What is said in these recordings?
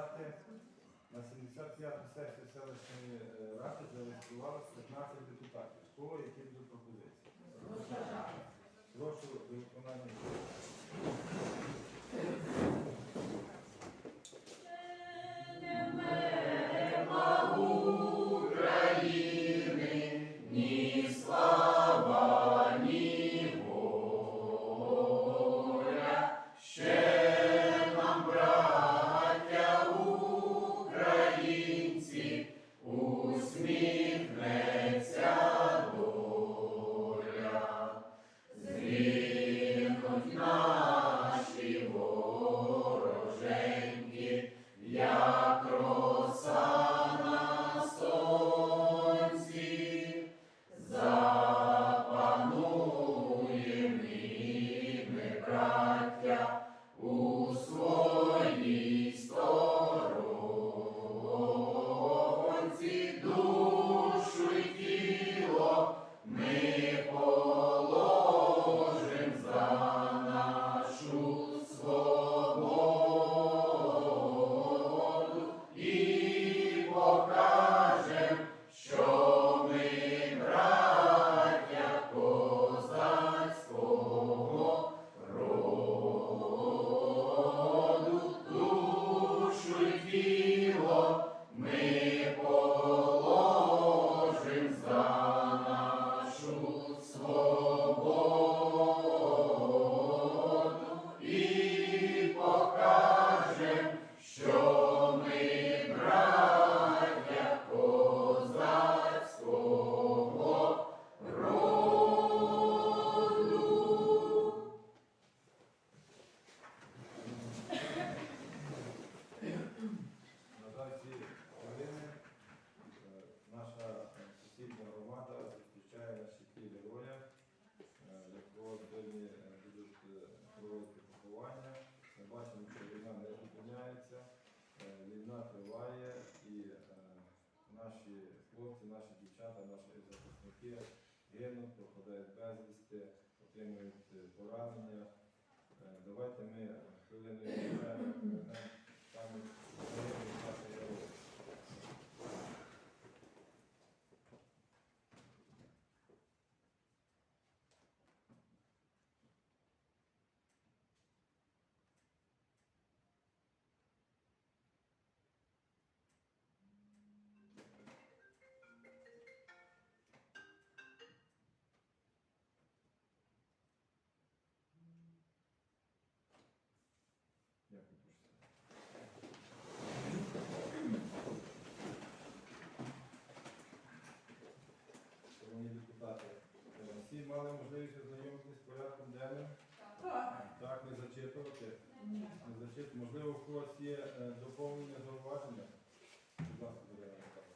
депутати. На 75 сесію селищної е, ради зареєструвалося 15 депутатів. Кого які будуть пропозиції? Прошу до виконання. На наші захисники гинуть, пропадають безвісти, отримують е, поранення. Е, Давайте ми хвилиною пам'ять загиблих наших героїв. Дякую, прошу. Шановні депутати, е, всі мали можливість ознайомитися з порядком денним. Так, не зачитувати. Не зачитувати. Можливо, у когось є е, доповнення зауваження. Будь ласка, Зоряна Михайловна.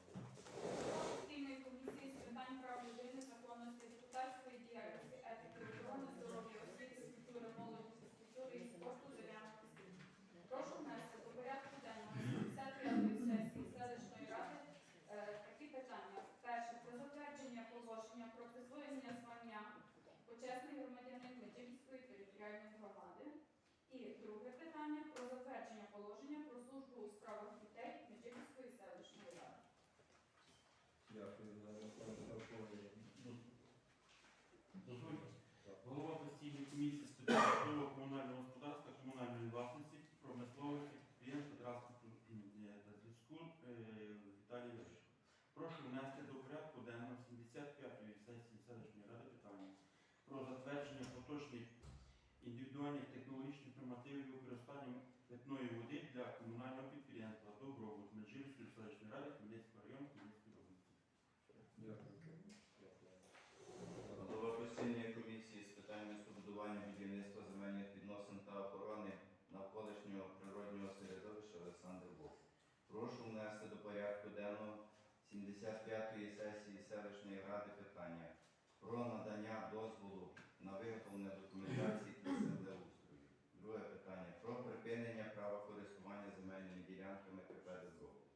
Постійної комісії з питань прав людини, законності, депутатської діяльності, етики, охорони здоров'я, освіти, культури, молоді, фізкультури і спорту Зоряна Костянтинівна. Прошу внести до порядку денного 75-ї сесії селищної ради е, такі питання. Перше, про затвердження положення про присвоєння звання почесний громадянин Меджибіської територіальної громади. І друге питання про затвердження положення про службу у справах дітей Меджибіської селищної ради. Дякую за розповідь. Дозвольте. Голова постійної комісії з комунального господарства, комунальної власності, промисловості, підприємства, транспорту та зв'язку е, Віталій Левченко. Прошу внести до порядку денного 75-ї сесії селищної ради питання про затвердження поточних індивідуальних технологічних нормативів використання питної води для комунального підприємства Добробут Меджирської селищної ради Хмельницького району Хмельницької області. Дякую. Дякую. Голова постійної комісії з питань містобудування, будівництва земельних відносин та охорони навколишнього природнього середовища Олександр Бог. Прошу внести до порядку денного 75-ї сесії селищної ради питання про надання дозволу на виготовлення документації та землеустрою. Друге питання про припинення права користування земельними ділянками КП «Добробут».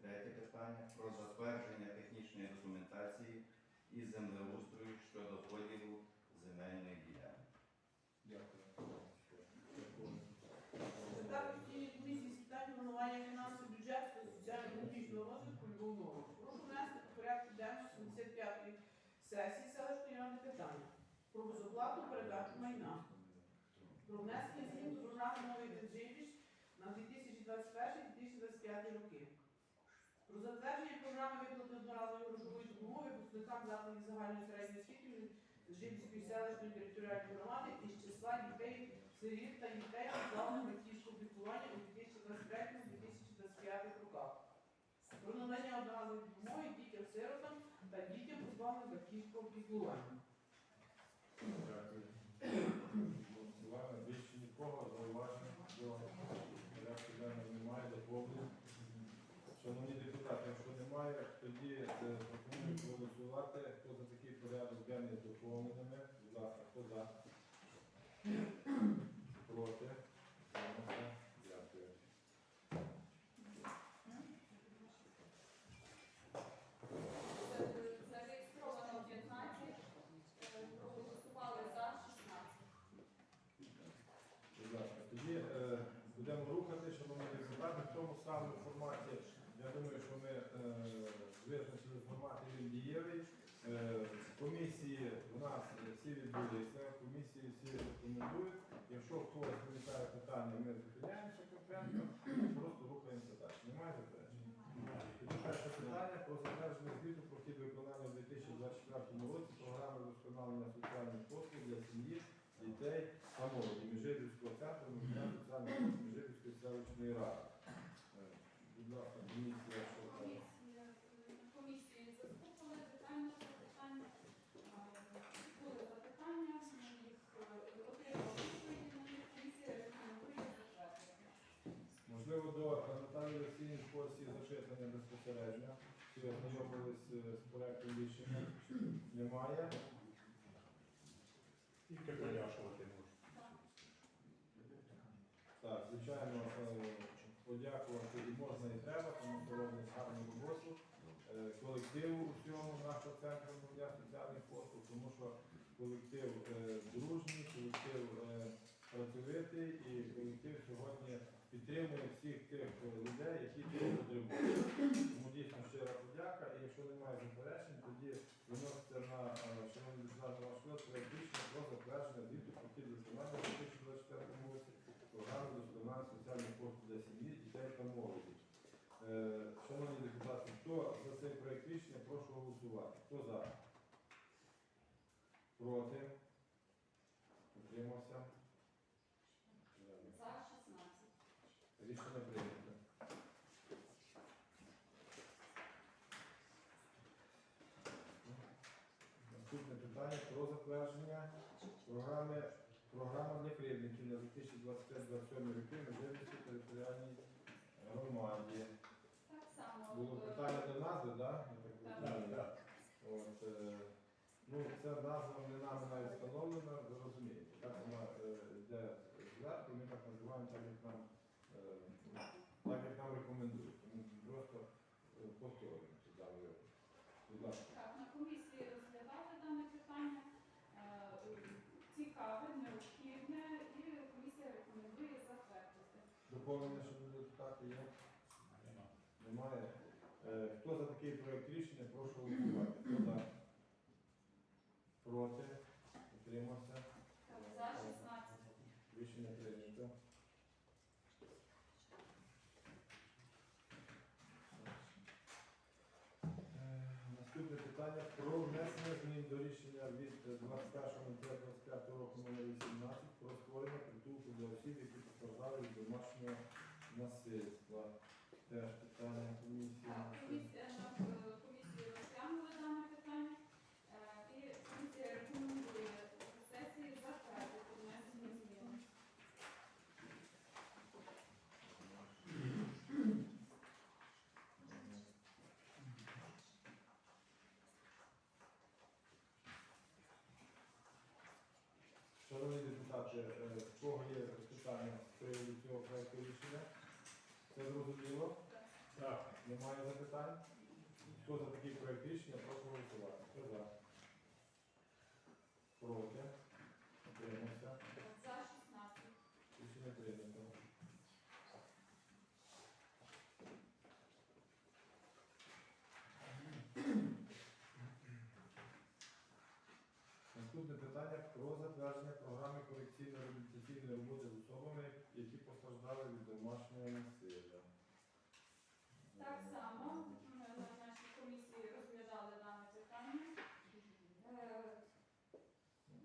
Третє питання про затвердження технічної документації і землеустрою щодо поділу земельної ділянки. Дякую. Також комісії з питань планування має фінансовий бюджет та соціально-економічного розвитку Львовного. Прошу внести до порядку денного 75-ї сесії селищної ради питання безоплатну передачу майна, про внесення змін до програми «Новий Денджибіж» на 2021-2025 роки. Про затвердження програми виплати одноразової грошової допомоги випускникам закладів загальної середньої освіти Жибської селищної територіальної громади із числа дітей сиріт та дітей позбавлених батьківського піклування у 2023-2025 роках. Про надання одноразової допомоги дітям-сиротам та дітям позбавлених батьківського піклування. Дякую. Голосування. Більше нікого зауважень до порядку денного немає, доповнень. Шановні депутати, якщо немає, тоді е, пропоную проголосувати. Хто за такий порядок денний з доповненнями? Будь ласка, хто за? Проти? Утримався? Дякую. Це Зареєстровано 15, е, проголосували за 16. Будь ласка, тоді е, будемо рухати, шановні депутати, в тому самому форматі. Я думаю, що ми е, визначили формат і він дієвий. Е, комісії у нас всі відбулися, комісії всі рекомендують. Якщо хтось питання, ми зупиняємося конкретно, просто рухаємося далі. Немає заперечень? Тоді перше питання про затвердження звіту про хід виконання у 2024 році програми вдосконалення соціальних послуг для сім'ї, дітей та молоді Міжирівського центру Міжирівської селищної ради. Е, Будь ласка, комісія, що там? Комісія, е, комісії заступили детально запитання. Е, Були запитання, ми їх е, отримали відповіді на них. Комісія рекомендує затвердити. Можливо, до Наталії В зачитання безпосередньо. Чи ознайомились е, з проектом рішення? Немає. Тільки подякувати можу. Так, звичайно, е, подякувати і можна, і треба, тому що роблять гарну роботу е, колективу усьому нашого центру надання соціальних послуг, тому що колектив дружній, колектив працьовитий підтримує всіх тих е, людей, які цього потребують. Тому дійсно щира подяка. І якщо немає заперечень, тоді виноситься на е, шановні депутати ваш розгляд рішення про затвердження звіту про хід виконання у 2024 році програми досконалення соціальних послуг для сім'ї, дітей та молоді. Е, Шановні депутати, хто за цей проект рішення, прошу голосувати. Хто за? Проти? Утримався? За 16. Рішення прийнято. Наступне питання про затвердження програми програма для на 2025-2027 роки на Жирівській територіальній громаді. Так само. Було е, питання до назви, так? Так. Так, так. От, е, ну, ця назва не нами навіть встановлена, ви розумієте. Так вона е, йде зверху, ми так називаємо так, як нам, так, як нам рекомендують. Тому просто е, повторюємо даний випадок. Будь ласка. Так, на комісії розглядали дане питання. Е, Цікаве, необхідне, і комісія рекомендує затвердити. Доповнення, що депутати є? Немає. Е, Хто за такий проект рішення, прошу голосувати. Хто за? Проти? Утримався? За 16. Рішення прийнято. Про внесення змін до рішення від 21.05.25 року номер 18 про створення притулку для осіб, які постраждали від домашнього насильства. Теж питання комісії. Отже, е, в кого є питання з приводу цього проєкту рішення? Це зрозуміло? Так. Немає запитань? Хто за такий проєкт рішення, прошу голосувати. Хто за? Проти? Утримався? За 16. Рішення прийнято. Наступне питання про затвердження програми сила. Так само ми на нашій комісії розглядали дане питання. Е,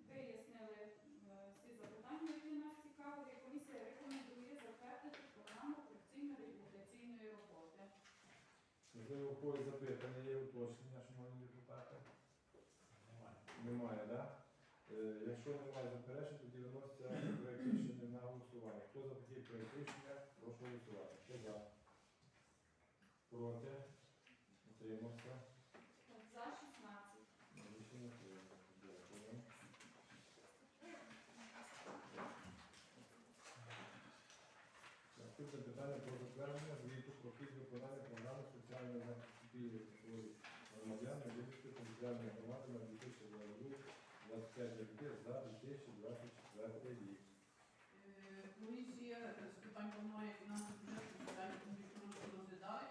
Вияснили е, всі запитання, які нас цікавили. Комісія рекомендує затвердити програму корупційно-реабілітаційної роботи. Можливо, у когось запитання є уточнення, шановні депутати? Немає. Немає, так? Е, Якщо немає заперечень, тоді виноситься проект рішення на голосування. Хто за такий проект рішення, прошу голосувати. Хто за? Проти? Утримався? За 16. Рішення прийнято. Дякую. Наступне питання про затвердження звіту про хід виконання програми соціального захисту пільгових громадян Львівської територіальної громади на 2025 роки за 2024 рік. Е, Комісія з питань планування фінансового бюджету з питань публічного розглядає.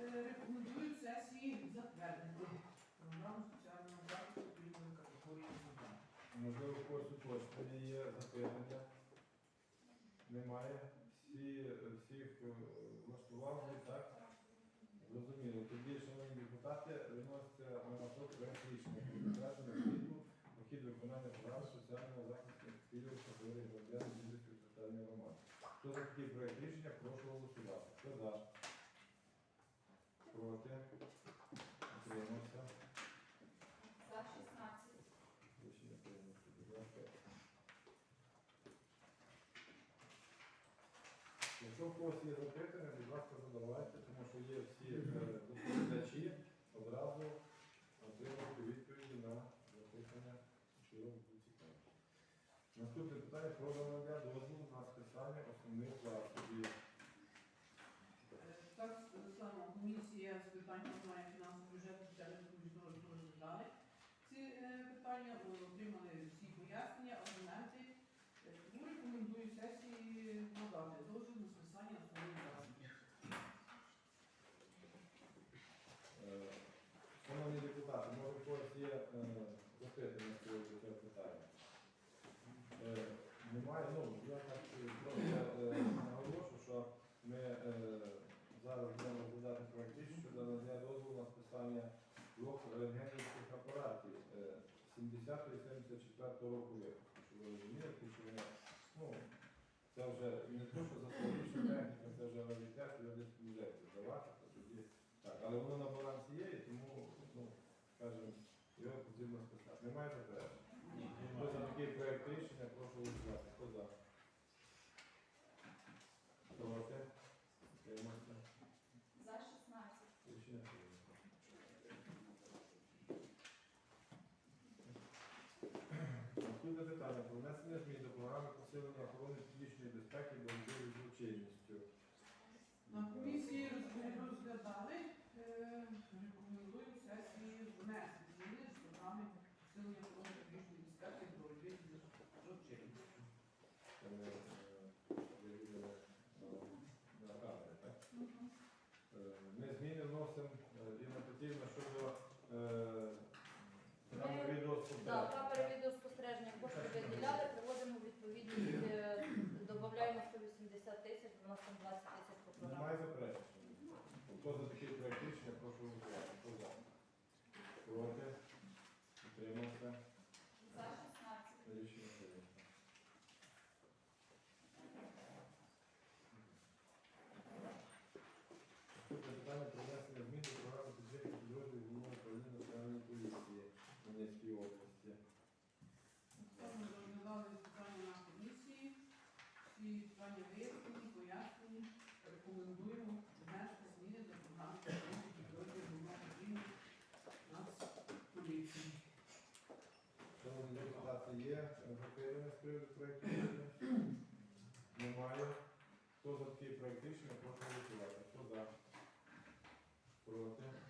Е, Рекомендують сесії затвердити програму соціального захисту пільгової категорії громадян. Можливо, у когось є запитання? Немає. Всі, всіх влаштували, так? Зрозуміло. Тоді, шановні депутати, виноситься на проект рішення про затвердження звіту виконання програми соціального захисту пільгових категорій громадян Львівської територіальної громади. Хто за проект рішення, прошу голосувати. Хто за? Проти? Утримався? За 16. Рішення прийнято. Будь ласка. Якщо в когось є запитання, будь ласка, задавайте, тому що є всі е, доповідачі, одразу отримати відповіді на запитання, що вам буде цікаво. Наступне питання про надання дозволу на списання основних засобів. Е, Так само комісія з питань планування фінансового бюджету соціального публічного розглядали ці е, питання, о, отримали всі пояснення, аргументи. Е, Тому рекомендую сесії надати дозвіл на списання основних засобів. Е, Шановні депутати, може у когось є е, запитання з приводу цього питання? Е, Немає, ну я так е, просто е, наголошу, що ми е, зараз будемо розглядати рішення щодо дозволу на списання двох рентгенівських апаратів е, 70 і 74 року випуску. Щоб ви розуміли, що вони, ну, це вже не те, що захворююча техніка, це вже раритет, і десь музеї здавати, то тоді так, але воно на балансі є, і тому, ну, скажімо, його потрібно списати. Немає заперечень? Ні. Хто за такий проект рішення, прошу голосувати. Хто за? Проти? Утримався? За 16. Рішення прийнято. Наступне питання про внесення змін до програми посилення охорони фізичної безпеки боротьби з злочинністю. На комісії роз- розглядали, е, рекомендую сесії внести зміни з програми посилення охорони публічної безпеки та боротьби з злочинністю. Це ми, е, виділили, е, на камери, так? Е, Ми зміни вносимо е, Ліна Петрівна щодо е, програми Ми- відеоспостереження. Так, камери відеоспостереження кошти виділяли, приводимо у відповідність, е, додаємо 180 тисяч, у нас там 20 тисяч по Немає програмі. заперечень. Хто за такий проект рішення, прошу голосувати. Хто за? Проти? Утримався? За 16. Рішення прийнято. Наступне питання про внесення змін до програми підтримки підрозділів головного управління національної поліції Донецької області. Ми розглядали питання на комісії, всі питання вияснені, пояснені. Рекомендуємо внести зміни до програми підтримки підрозділів головного управління Нацполіції. Шановні депутати, є запитання з приводу проєкту рішення? Немає. Хто за такий проєкт рішення, прошу голосувати. Хто за? Проти?